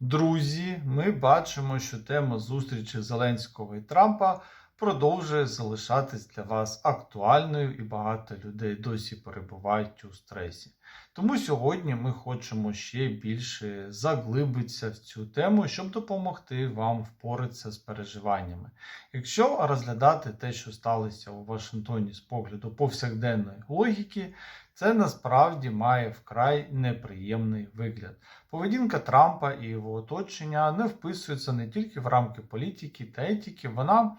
Друзі, ми бачимо, що тема зустрічі Зеленського і Трампа продовжує залишатись для вас актуальною, і багато людей досі перебувають у стресі. Тому сьогодні ми хочемо ще більше заглибитися в цю тему, щоб допомогти вам впоратися з переживаннями. Якщо розглядати те, що сталося у Вашингтоні з погляду повсякденної логіки, це насправді має вкрай неприємний вигляд. Поведінка Трампа і його оточення не вписується не тільки в рамки політики та етики, вона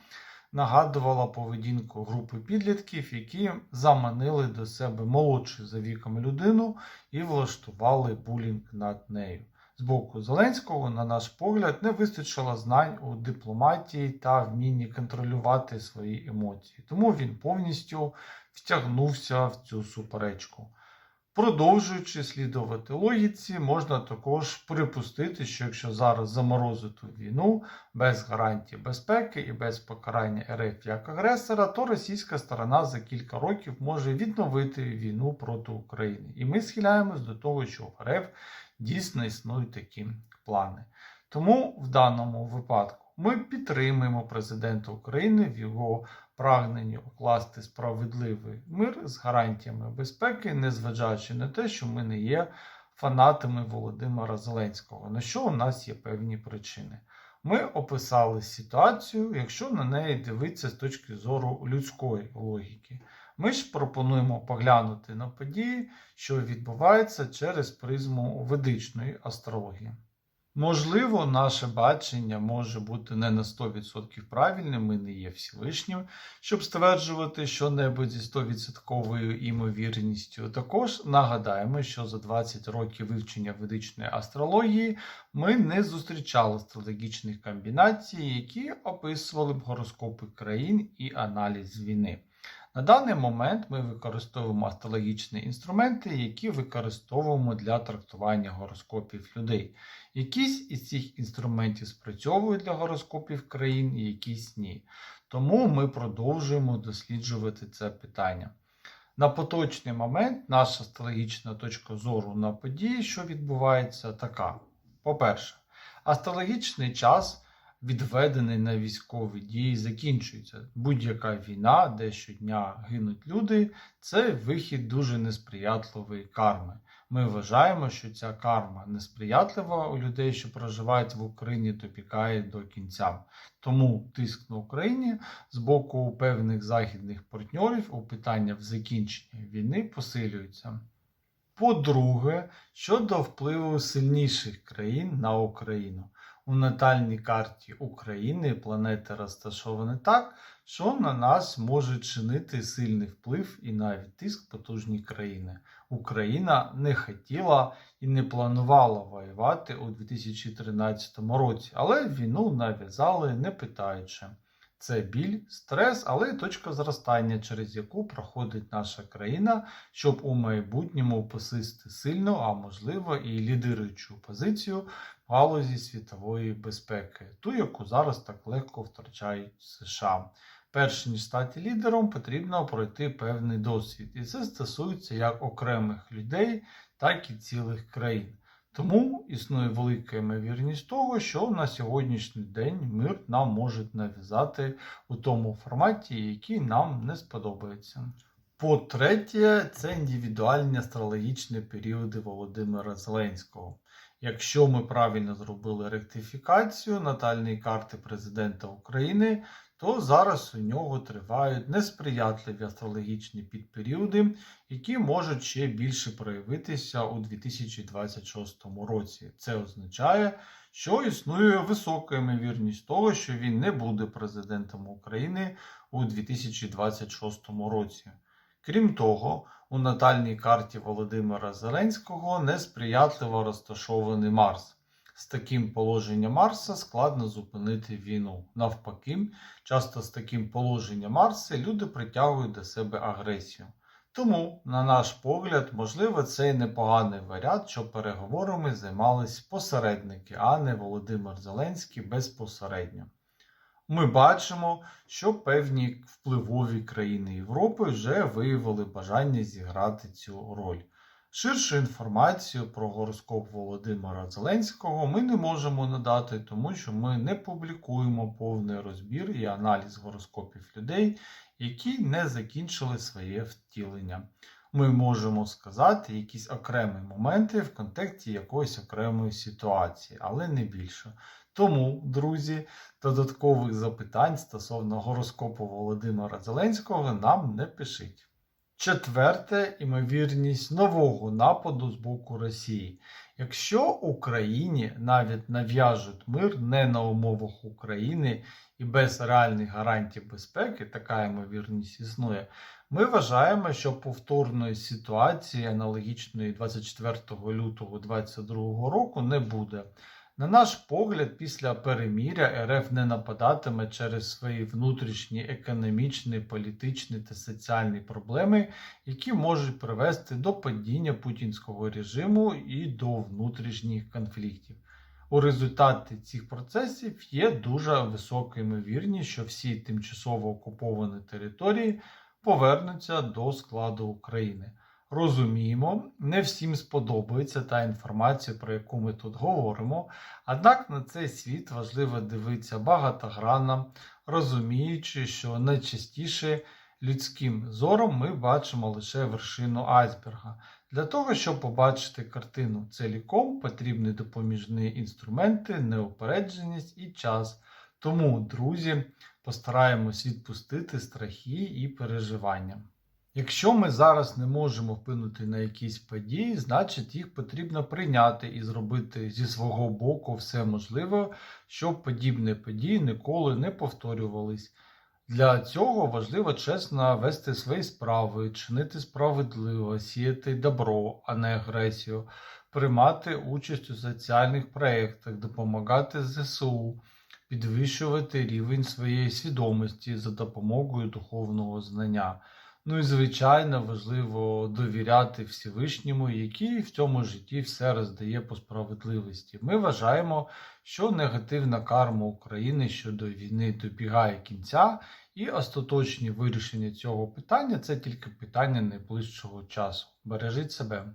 нагадувала поведінку групи підлітків, які заманили до себе молодшу за віком людину і влаштували булінг над нею. З боку Зеленського, на наш погляд, не вистачило знань у дипломатії та вмінні контролювати свої емоції, тому він повністю втягнувся в цю суперечку. Продовжуючи слідувати логіці, можна також припустити, що якщо зараз заморозити війну без гарантії безпеки і без покарання РФ як агресора, то російська сторона за кілька років може відновити війну проти України. І ми схиляємось до того, що в РФ дійсно існують такі плани. Тому в даному випадку ми підтримуємо президента України в його прагненні укласти справедливий мир з гарантіями безпеки, незважаючи на те, що ми не є фанатами Володимира Зеленського, на що у нас є певні причини. Ми описали ситуацію, якщо на неї дивитися з точки зору людської логіки. Ми ж пропонуємо поглянути на події, що відбуваються через призму ведичної астрології. Можливо, наше бачення може бути не на 100% правильним, ми не є Всевишнім, щоб стверджувати що-небудь зі 100% імовірністю. Також нагадаємо, що за 20 років вивчення ведичної астрології ми не зустрічали астрологічних комбінацій, які описували б гороскопи країн і аналіз війни. На даний момент ми використовуємо астрологічні інструменти, які використовуємо для трактування гороскопів людей. Якісь із цих інструментів спрацьовують для гороскопів країн, якісь ні. Тому ми продовжуємо досліджувати це питання. На поточний момент наша астрологічна точка зору на події, що відбувається, така. По-перше, астрологічний час відведений на військові дії, закінчується. Будь-яка війна, де щодня гинуть люди, це вихід дуже несприятливої карми. Ми вважаємо, що ця карма несприятлива у людей, що проживають в Україні, допікає до кінця. Тому тиск на Україні з боку певних західних партнерів у питаннях закінчення війни посилюється. По-друге, щодо впливу сильніших країн на Україну. У натальній карті України планети розташовані так, що на нас може чинити сильний вплив і навіть тиск потужні країни. Україна не хотіла і не планувала воювати у 2013 році, але війну нав'язали не питаючи. Це біль, стрес, але й точка зростання, через яку проходить наша країна, щоб у майбутньому посисти сильну, а можливо і лідируючу позицію в галузі світової безпеки, ту, яку зараз так легко втрачають США. Перш ніж стати лідером, потрібно пройти певний досвід, і це стосується як окремих людей, так і цілих країн. Тому існує велика ймовірність того, що на сьогоднішній день мир нам можуть нав'язати у тому форматі, який нам не сподобається. По-третє, це індивідуальні астрологічні періоди Володимира Зеленського. Якщо ми правильно зробили ректифікацію натальної карти президента України, то зараз у нього тривають несприятливі астрологічні підперіоди, які можуть ще більше проявитися у 2026 році. Це означає, що існує висока ймовірність того, що він не буде президентом України у 2026 році. Крім того, у натальній карті Володимира Зеленського несприятливо розташований Марс. З таким положенням Марса складно зупинити війну. Навпаки, часто з таким положенням Марса люди притягують до себе агресію. Тому, на наш погляд, можливо, це і непоганий варіант, що переговорами займались посередники, а не Володимир Зеленський безпосередньо. Ми бачимо, що певні впливові країни Європи вже виявили бажання зіграти цю роль. Ширшу інформацію про гороскоп Володимира Зеленського ми не можемо надати, тому що ми не публікуємо повний розбір і аналіз гороскопів людей, які не закінчили своє втілення. Ми можемо сказати якісь окремі моменти в контексті якоїсь окремої ситуації, але не більше. Тому, друзі, додаткових запитань стосовно гороскопу Володимира Зеленського нам не пишіть. Четверте, імовірність нового нападу з боку Росії. Якщо Україні навіть нав'яжуть мир не на умовах України і без реальних гарантій безпеки, така ймовірність існує, ми вважаємо, що повторної ситуації аналогічної 24 лютого 2022 року не буде. На наш погляд, після переміря РФ не нападатиме через свої внутрішні економічні, політичні та соціальні проблеми, які можуть привести до падіння путінського режиму і до внутрішніх конфліктів. У результаті цих процесів є дуже висока ймовірність, що всі тимчасово окуповані території повернуться до складу України. Розуміємо, не всім сподобається та інформація, про яку ми тут говоримо, однак на цей світ важливо дивитися багатогранно, розуміючи, що найчастіше людським зором ми бачимо лише вершину айсберга. Для того, щоб побачити картину ціліком, потрібні допоміжні інструменти, неупередженість і час. Тому, друзі, постараємось відпустити страхи і переживання. Якщо ми зараз не можемо вплинути на якісь події, значить їх потрібно прийняти і зробити зі свого боку все можливе, щоб подібні події ніколи не повторювались. Для цього важливо чесно вести свої справи, чинити справедливо, сіяти добро, а не агресію, приймати участь у соціальних проєктах, допомагати ЗСУ, підвищувати рівень своєї свідомості за допомогою духовного знання. Ну і звичайно важливо довіряти Всевишньому, який в цьому житті все роздає по справедливості. Ми вважаємо, що негативна карма України щодо війни добігає кінця, і остаточні вирішення цього питання це тільки питання найближчого часу. Бережіть себе.